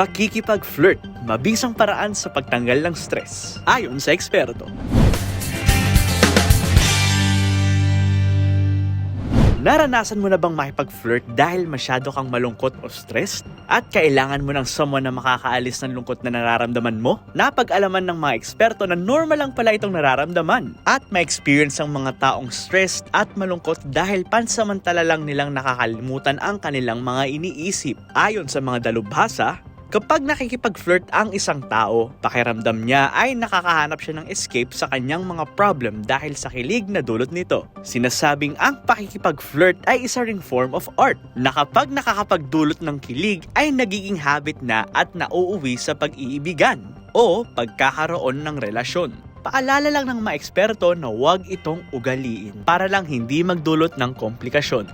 Pakikipag-flirt, mabisang paraan sa pagtanggal ng stress. Ayon sa eksperto. Naranasan mo na bang makipag-flirt dahil masyado kang malungkot o stressed? At kailangan mo ng someone na makakaalis ng lungkot na nararamdaman mo? Napag-alaman ng mga eksperto na normal lang pala itong nararamdaman. At ma-experience ang mga taong stressed at malungkot dahil pansamantala lang nilang nakakalimutan ang kanilang mga iniisip. Ayon sa mga dalubhasa, Kapag nakikipag-flirt ang isang tao, pakiramdam niya ay nakakahanap siya ng escape sa kanyang mga problem dahil sa kilig na dulot nito. Sinasabing ang pakikipag-flirt ay isa ring form of art na kapag nakakapagdulot ng kilig ay nagiging habit na at nauuwi sa pag-iibigan o pagkakaroon ng relasyon. Paalala lang ng mga eksperto na huwag itong ugaliin para lang hindi magdulot ng komplikasyon.